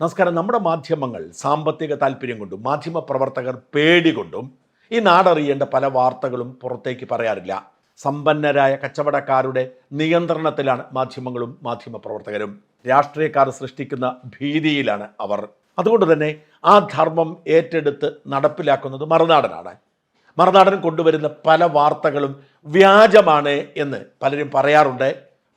നമസ്കാരം. നമ്മുടെ മാധ്യമങ്ങൾ സാമ്പത്തിക താല്പര്യം കൊണ്ടും മാധ്യമ പ്രവർത്തകർ പേടി കൊണ്ടും ഈ നാടറിയേണ്ട പല വാർത്തകളും പുറത്തേക്ക് പറയാറില്ല. സമ്പന്നരായ കച്ചവടക്കാരുടെ നിയന്ത്രണത്തിലാണ് മാധ്യമങ്ങളും മാധ്യമ പ്രവർത്തകരും. രാഷ്ട്രീയക്കാർ സൃഷ്ടിക്കുന്ന ഭീതിയിലാണ് അവർ. അതുകൊണ്ട് തന്നെ ആ ധർമ്മം ഏറ്റെടുത്ത് നടപ്പിലാക്കുന്നത് മറുനാടനാണ്. മറുനാടൻ കൊണ്ടുവരുന്ന പല വാർത്തകളും വ്യാജമാണ് എന്ന് പലരും പറയാറുണ്ട്.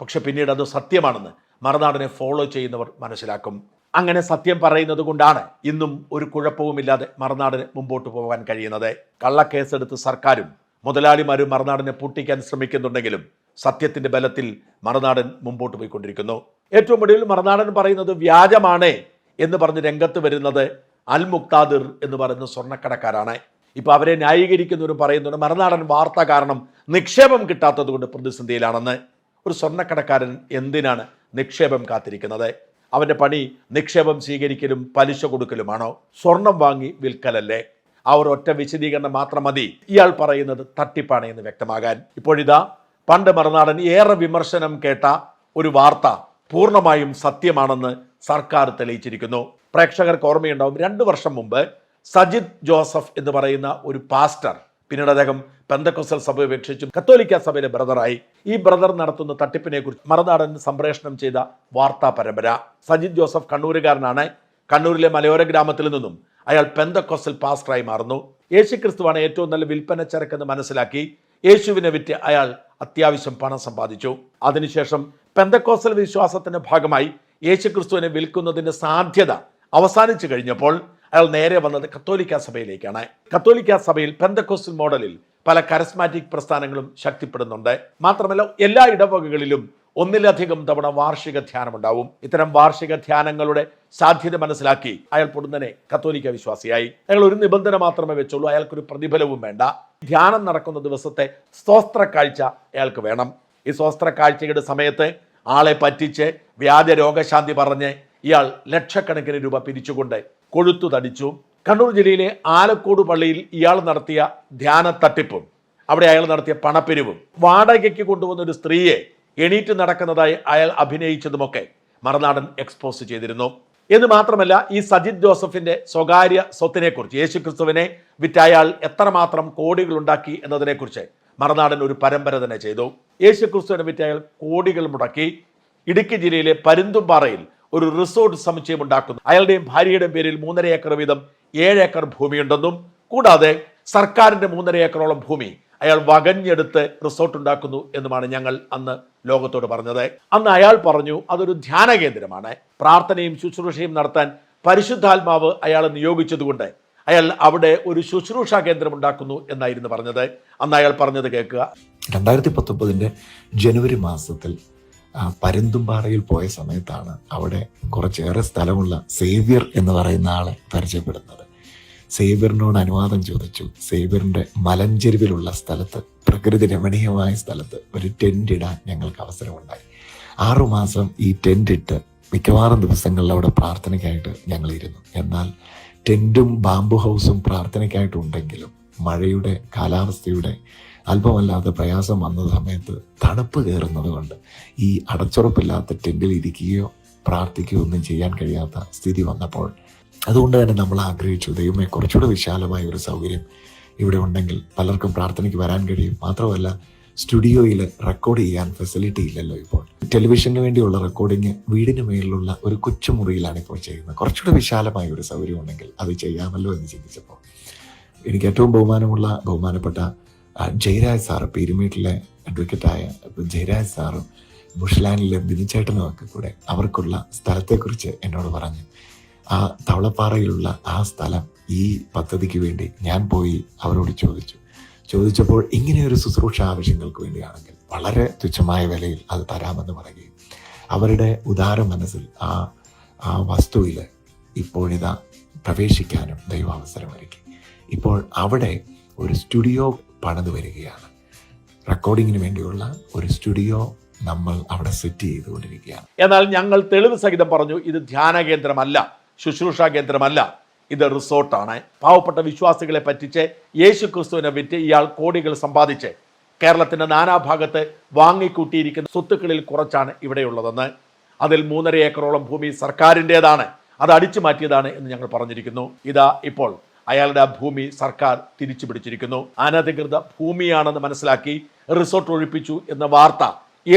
പക്ഷെ പിന്നീട് അത് സത്യമാണെന്ന് മറുനാടനെ ഫോളോ ചെയ്യുന്നവർ മനസ്സിലാക്കും. അങ്ങനെ സത്യം പറയുന്നത് കൊണ്ടാണ് ഇന്നും ഒരു കുഴപ്പവുമില്ലാതെ മറുനാടിന് മുമ്പോട്ട് പോകാൻ കഴിയുന്നത്. കള്ളക്കേസെടുത്ത് സർക്കാരും മുതലാളിമാരും മറുനാടിനെ പൂട്ടിക്കാൻ ശ്രമിക്കുന്നുണ്ടെങ്കിലും സത്യത്തിന്റെ ബലത്തിൽ മറുനാടൻ മുമ്പോട്ട് പോയിക്കൊണ്ടിരിക്കുന്നു. ഏറ്റവും ഒടുവിൽ മറുനാടൻ പറയുന്നത് വ്യാജമാണ് എന്ന് പറഞ്ഞ് രംഗത്ത് വരുന്നത് അൽ മുക്താദിർ എന്ന് പറയുന്ന സ്വർണക്കടക്കാരാണ്. ഇപ്പൊ അവരെ ന്യായീകരിക്കുന്നവരും പറയുന്നുണ്ട് മറുനാടൻ വാർത്ത കാരണം നിക്ഷേപം കിട്ടാത്തത് കൊണ്ട് പ്രതിസന്ധിയിലാണെന്ന്. ഒരു സ്വർണക്കടക്കാരൻ എന്തിനാണ് നിക്ഷേപം കാത്തിരിക്കുന്നത്? അവന്റെ പണി നിക്ഷേപം സ്വീകരിക്കലും പലിശ കൊടുക്കലുമാണോ? സ്വർണം വാങ്ങി വിൽക്കലല്ലേ? ഒരു ഒറ്റ വിശദീകരണം മാത്രം മതി. ഇയാൾ പറയുന്നത് തട്ടിപ്പാണ് എന്ന് വ്യക്തമാകാൻ. ഇപ്പോഴിതാ പണ്ട് മറുനാടൻ ഏറെ വിമർശനം കേട്ട ഒരു വാർത്ത പൂർണമായും സത്യമാണെന്ന് സർക്കാർ തെളിയിച്ചിരിക്കുന്നു. പ്രേക്ഷകർക്ക് ഓർമ്മയുണ്ടാവും രണ്ടു വർഷം മുമ്പ് സജിത് ജോസഫ് എന്ന് പറയുന്ന ഒരു പാസ്റ്റർ പിന്നീട് അദ്ദേഹം പെന്തക്കൊസൽ സഭ ഉപേക്ഷിച്ചു. കത്തോലിക്ക സഭയിലെ ബ്രദറായി. ഈ ബ്രദർ നടത്തുന്ന തട്ടിപ്പിനെ കുറിച്ച് മറുനാടൻ സംപ്രേഷണം ചെയ്ത വാർത്താ പരമ്പര. സജിത് ജോസഫ് കണ്ണൂരുകാരനാണ്. കണ്ണൂരിലെ മലയോര ഗ്രാമത്തിൽ നിന്നും അയാൾ പെന്തക്കൊസൽ പാസ്റ്ററായി മാറുന്നു. യേശു ക്രിസ്തുവാണ് ഏറ്റവും നല്ല വിൽപ്പന ചരക്കെന്ന് മനസ്സിലാക്കി യേശുവിനെ വിറ്റ് അയാൾ അത്യാവശ്യം പണം സമ്പാദിച്ചു. അതിനുശേഷം പെന്തക്കോസൽ വിശ്വാസത്തിന്റെ ഭാഗമായി യേശുക്രിസ്തുവിനെ വിൽക്കുന്നതിന്റെ സാധ്യത അവസാനിച്ചു കഴിഞ്ഞപ്പോൾ അയാൾ നേരെ വന്നത് കത്തോലിക്ക സഭയിലേക്കാണ്. കത്തോലിക്ക സഭയിൽ പെന്തക്കോസ്റ്റൽ മോഡലിൽ പല കരസ്മാറ്റിക് പ്രസ്ഥാനങ്ങളും ശക്തിപ്പെടുന്നുണ്ട്. മാത്രമല്ല എല്ലാ ഇടവകകളിലും ഒന്നിലധികം തവണ വാർഷിക ധ്യാനം ഉണ്ടാവും ഇത്തരം വാർഷിക ധ്യാനങ്ങളുടെ സാധ്യത മനസ്സിലാക്കി അയാൾ പൊടുന്നനെ കത്തോലിക്ക വിശ്വാസിയായി. അയാൾ ഒരു നിബന്ധന മാത്രമേ വെച്ചുള്ളൂ അയാൾക്കൊരു പ്രതിഫലവും വേണ്ട. ധ്യാനം നടക്കുന്ന ദിവസത്തെ സ്തോത്ര കാഴ്ച അയാൾക്ക് വേണം. ഈ സ്തോത്ര കാഴ്ചയുടെ സമയത്ത് ആളെ പറ്റിച്ച് വ്യാജ രോഗശാന്തി പറഞ്ഞ് ഇയാൾ ലക്ഷക്കണക്കിന് രൂപ പിരിച്ചുകൊണ്ട് കൊഴുത്തു തടിച്ചു. കണ്ണൂർ ജില്ലയിലെ ആലക്കോട് പള്ളിയിൽ ഇയാൾ നടത്തിയ ധ്യാന തട്ടിപ്പും അവിടെ അയാൾ നടത്തിയ പണപ്പിരിവും വാടകയ്ക്ക് കൊണ്ടുവന്ന ഒരു സ്ത്രീയെ എണീറ്റ് നടക്കുന്നതായി അയാൾ അഭിനയിച്ചതുമൊക്കെ മറുനാടൻ എക്സ്പോസ് ചെയ്തിരുന്നു. എന്ന് മാത്രമല്ല ഈ സജിത് ജോസഫിന്റെ സ്വകാര്യ സ്വത്തിനെക്കുറിച്ച് യേശുക്രിസ്തുവിനെ വിറ്റ് അയാൾ എത്രമാത്രം കോടികൾ ഉണ്ടാക്കി എന്നതിനെക്കുറിച്ച് മറുനാടൻ ഒരു പരമ്പര തന്നെ ചെയ്തു. യേശുക്രിസ്തുവിനെ വിറ്റ് അയാൾ കോടികൾ മുടക്കി. ഇടുക്കി ജില്ലയിലെ പരുന്തുംപാറയിൽ ഒരു റിസോർട്ട് സമുച്ചയം ഉണ്ടാക്കുന്നു. അയാളുടെയും ഭാര്യയുടെയും പേരിൽ മൂന്നര ഏക്കർ വീതം ഏഴ് ഏക്കർ ഭൂമിയുണ്ടെന്നും കൂടാതെ സർക്കാരിന്റെ മൂന്നര ഏക്കറോളം ഭൂമി അയാൾ വകഞ്ഞെടുത്ത് റിസോർട്ട് ഉണ്ടാക്കുന്നു എന്നുമാണ് ഞങ്ങൾ അന്ന് ലോകത്തോട് പറഞ്ഞത്. അന്ന് അയാൾ പറഞ്ഞു അതൊരു ധ്യാന കേന്ദ്രമാണ്. പ്രാർത്ഥനയും ശുശ്രൂഷയും നടത്താൻ പരിശുദ്ധാത്മാവ് അയാളെ നിയോഗിച്ചതുകൊണ്ട് അയാൾ അവിടെ ഒരു ശുശ്രൂഷാ കേന്ദ്രം ഉണ്ടാക്കുന്നു എന്നായിരുന്നു പറഞ്ഞത്. അന്ന് അയാൾ പറഞ്ഞത് കേൾക്കുക. രണ്ടായിരത്തി പത്തൊമ്പതിന്റെ ജനുവരി മാസത്തിൽ പരുന്തുംപാറയിൽ പോയ സമയത്താണ് അവിടെ കുറച്ചേറെ സ്ഥലമുള്ള സേവ്യർ എന്ന് പറയുന്ന ആളെ പരിചയപ്പെടുന്നത്. സേവ്യറിനോട് അനുവാദം ചോദിച്ചു. സേവ്യറിന്റെ മലഞ്ചെരുവിലുള്ള സ്ഥലത്ത് പ്രകൃതി രമണീയമായ സ്ഥലത്ത് ഒരു ടെന്റ് ഇടാൻ ഞങ്ങൾക്ക് അവസരമുണ്ടായി. ആറുമാസം ഈ ടെന്റ് ഇട്ട് മിക്കവാറും ദിവസങ്ങളിൽ അവിടെ പ്രാർത്ഥനയ്ക്കായിട്ട് ഞങ്ങൾ ഇരുന്നു. എന്നാൽ ടെന്റും ബാംബു ഹൗസും പ്രാർത്ഥനയ്ക്കായിട്ടുണ്ടെങ്കിലും മഴയുടെ കാലാവസ്ഥയുടെ അല്പമല്ലാത്ത പ്രയാസം വന്ന സമയത്ത് തണുപ്പ് കയറുന്നത് കൊണ്ട് ഈ അടച്ചുറപ്പില്ലാത്ത ടെന്റിൽ ഇരിക്കുകയോ പ്രാർത്ഥിക്കുകയോ ഒന്നും ചെയ്യാൻ കഴിയാത്ത സ്ഥിതി വന്നപ്പോൾ അതുകൊണ്ട് തന്നെ നമ്മൾ ആഗ്രഹിച്ചു ദൈവമേ കുറച്ചുകൂടെ വിശാലമായ ഒരു സൗകര്യം ഇവിടെ ഉണ്ടെങ്കിൽ പലർക്കും പ്രാർത്ഥനയ്ക്ക് വരാൻ കഴിയും. മാത്രമല്ല സ്റ്റുഡിയോയിൽ റെക്കോർഡ് ചെയ്യാൻ ഫെസിലിറ്റി ഇല്ലല്ലോ ഇപ്പോൾ. ടെലിവിഷന് വേണ്ടിയുള്ള റെക്കോർഡിങ് വീടിന് മേളിലുള്ള ഒരു കൊച്ചുമുറിയിലാണ് ഇപ്പോൾ ചെയ്യുന്നത്. കുറച്ചുകൂടെ വിശാലമായ ഒരു സൗകര്യം ഉണ്ടെങ്കിൽ അത് ചെയ്യാമല്ലോ എന്ന് ചിന്തിച്ചപ്പോൾ എനിക്ക് ഏറ്റവും ബഹുമാനമുള്ള ബഹുമാനപ്പെട്ട ജയരാജ് സാറ് പീരുമേട്ടിലെ അഡ്വക്കേറ്റായ ജയരാജ് സാറും ബുഷ്ലാൻഡിലെ ബിനിച്ചേട്ടനും ഒക്കെ കൂടെ അവർക്കുള്ള സ്ഥലത്തെക്കുറിച്ച് എന്നോട് പറഞ്ഞു. ആ തവളപ്പാറയിലുള്ള ആ സ്ഥലം ഈ പദ്ധതിക്ക് വേണ്ടി ഞാൻ പോയി അവരോട് ചോദിച്ചു. ചോദിച്ചപ്പോൾ ഇങ്ങനെയൊരു ശുശ്രൂഷ ആവശ്യങ്ങൾക്ക് വേണ്ടിയാണെങ്കിൽ വളരെ തുച്ഛമായ വിലയിൽ അത് തരാമെന്ന് പറയുകയും അവരുടെ ഉദാര മനസ്സിൽ ആ ആ വസ്തുവിൽ ഇപ്പോഴിതാ പ്രവേശിക്കാനും ദൈവാവസരമൊരുക്കി. ഇപ്പോൾ അവിടെ ഒരു സ്റ്റുഡിയോ പണിത് വരികയാണ്. റെക്കോർഡിങ്ങിന് വേണ്ടിയുള്ള ഒരു സ്റ്റുഡിയോ നമ്മൾ അവിടെ സെറ്റ് ചെയ്തുകൊണ്ടിരിക്കുകയാണ്. എന്നാൽ ഞങ്ങൾ തെളിവ് സഹിതം പറഞ്ഞു ഇത് ധ്യാന കേന്ദ്രമല്ല ശുശ്രൂഷ കേന്ദ്രമല്ല. ഇത് റിസോർട്ടാണ്. പാവപ്പെട്ട വിശ്വാസികളെ പറ്റിച്ച് യേശു ക്രിസ്തുവിനെ വിറ്റ് ഇയാൾ കോടികൾ സമ്പാദിച്ച് കേരളത്തിന്റെ നാനാഭാഗത്ത് വാങ്ങിക്കൂട്ടിയിരിക്കുന്ന സ്വത്തുക്കളിൽ കുറച്ചാണ് ഇവിടെയുള്ളതെന്ന്. അതിൽ മൂന്നര ഏക്കറോളം ഭൂമി സർക്കാരിന്റെതാണ് അത് അടിച്ചു മാറ്റിയതാണ് എന്ന് ഞങ്ങൾ പറഞ്ഞിരിക്കുന്നു. ഇതാ ഇപ്പോൾ അയാളുടെ ആ ഭൂമി സർക്കാർ തിരിച്ചു പിടിച്ചിരിക്കുന്നു. അനധികൃത ഭൂമിയാണെന്ന് മനസ്സിലാക്കി റിസോർട്ട് ഒഴിപ്പിച്ചു എന്ന വാർത്ത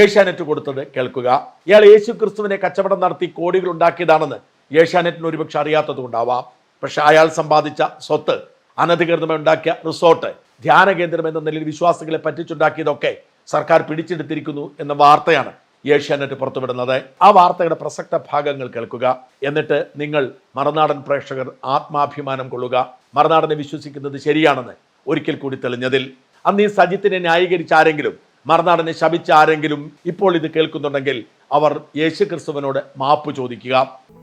ഏഷ്യാനെറ്റ് കൊടുത്തത് കേൾക്കുക. ഇയാൾ യേശു ക്രിസ്തുവിനെ കച്ചവടം നടത്തി കോടികൾ ഉണ്ടാക്കിയതാണെന്ന് ഏഷ്യാനെറ്റിന് ഒരുപക്ഷെ അറിയാത്തത് കൊണ്ടാവാം പക്ഷെ അയാൾ സമ്പാദിച്ച സ്വത്ത് അനധികൃതമായി ഉണ്ടാക്കിയ റിസോർട്ട് ധ്യാന കേന്ദ്രം എന്ന നിലയിൽ വിശ്വാസികളെ പറ്റിച്ചുണ്ടാക്കിയതൊക്കെ സർക്കാർ പിടിച്ചെടുത്തിരിക്കുന്നു എന്ന വാർത്തയാണ് ഏഷ്യാനെറ്റ് പുറത്തുവിടുന്നത്. ആ വാർത്തയുടെ പ്രസക്ത ഭാഗങ്ങൾ കേൾക്കുക. എന്നിട്ട് നിങ്ങൾ മറുനാടൻ പ്രേക്ഷകർ ആത്മാഭിമാനം കൊള്ളുക. മറുനാടനെ വിശ്വസിക്കുന്നത് ശരിയാണെന്ന് ഒരിക്കൽ കൂടി തെളിഞ്ഞതിൽ. അന്ന് ഈ സജിത്തിനെ ന്യായീകരിച്ച ആരെങ്കിലും മറുനാടനെ ശപിച്ച ആരെങ്കിലും ഇപ്പോൾ ഇത് കേൾക്കുന്നുണ്ടെങ്കിൽ അവർ യേശു ക്രിസ്തുവിനോട് മാപ്പ് ചോദിക്കുക.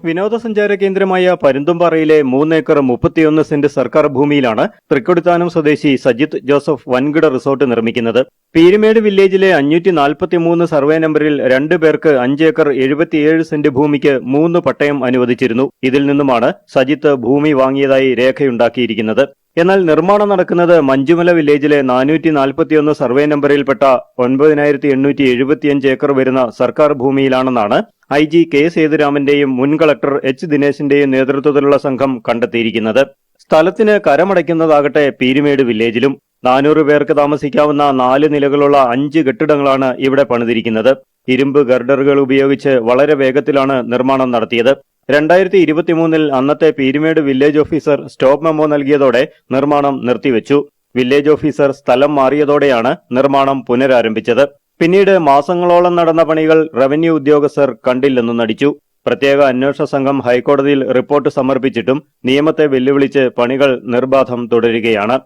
വിനോദസഞ്ചാര കേന്ദ്രമായ പരുന്തുംപാറയിലെ മൂന്നേക്കർ മുപ്പത്തിയൊന്ന് സെന്റ് സർക്കാർ ഭൂമിയിലാണ് തൃക്കൊടിത്താനം സ്വദേശി സജിത് ജോസഫ് വൻകിട റിസോർട്ട് നിർമ്മിക്കുന്നത്. പീരുമേട് വില്ലേജിലെ അഞ്ഞൂറ്റി നാൽപ്പത്തിമൂന്ന് സർവേ നമ്പറിൽ രണ്ടു പേർക്ക് അഞ്ചേക്കർ എഴുപത്തിയേഴ് സെന്റ് ഭൂമിക്ക് മൂന്ന് പട്ടയം അനുവദിച്ചിരുന്നു. ഇതിൽ നിന്നുമാണ് സജിത്ത് ഭൂമി വാങ്ങിയതായി രേഖയുണ്ടാക്കിയിരിക്കുന്നത്. എന്നാൽ നിർമ്മാണം നടക്കുന്നത് മഞ്ചുമല വില്ലേജിലെ നാനൂറ്റി നാൽപ്പത്തിയൊന്ന് സർവേ നമ്പറിൽപ്പെട്ട ഒൻപതിനായിരത്തി എണ്ണൂറ്റി എഴുപത്തിയഞ്ച് ഏക്കർ വരുന്ന സർക്കാർ ഭൂമിയിലാണെന്നാണ് ഐ ജി കെ സേതുരാമന്റെയും മുൻ കളക്ടർ എച്ച് ദിനേശിന്റെയും നേതൃത്വത്തിലുള്ള സംഘം കണ്ടെത്തിയിരിക്കുന്നത്. സ്ഥലത്തിന് കരമടയ്ക്കുന്നതാകട്ടെ പീരുമേട് വില്ലേജിലും നാനൂറ് പേർക്ക് താമസിക്കാവുന്ന നാല് നിലകളുള്ള അഞ്ച് കെട്ടിടങ്ങളാണ് ഇവിടെ പണിതിരിക്കുന്നത്. ഇരുമ്പ് ഗർഡറുകൾ ഉപയോഗിച്ച് വളരെ വേഗത്തിലാണ് നിർമ്മാണം നടത്തിയത്. രണ്ടായിരത്തി ഇരുപത്തിമൂന്നിൽ അന്നത്തെ Peermade village officer stop memo നൽകിയതോടെ നിർമ്മാണം നിർത്തിവെച്ചു. വില്ലേജ് ഓഫീസർ സ്ഥലം മാറിയതോടെയാണ് നിർമ്മാണം പുനരാരംഭിച്ചത്. പിന്നീട് മാസങ്ങളോളം നടന്ന പണികൾ റവന്യൂ ഉദ്യോഗസ്ഥർ കണ്ടില്ലെന്നു നടിച്ചു. പ്രത്യേക അന്വേഷണ സംഘം ഹൈക്കോടതിയിൽ റിപ്പോർട്ട് സമർപ്പിച്ചിട്ടും നിയമത്തെ വെല്ലുവിളിച്ച് പണികൾ നിർബാധം തുടരുകയാണ്.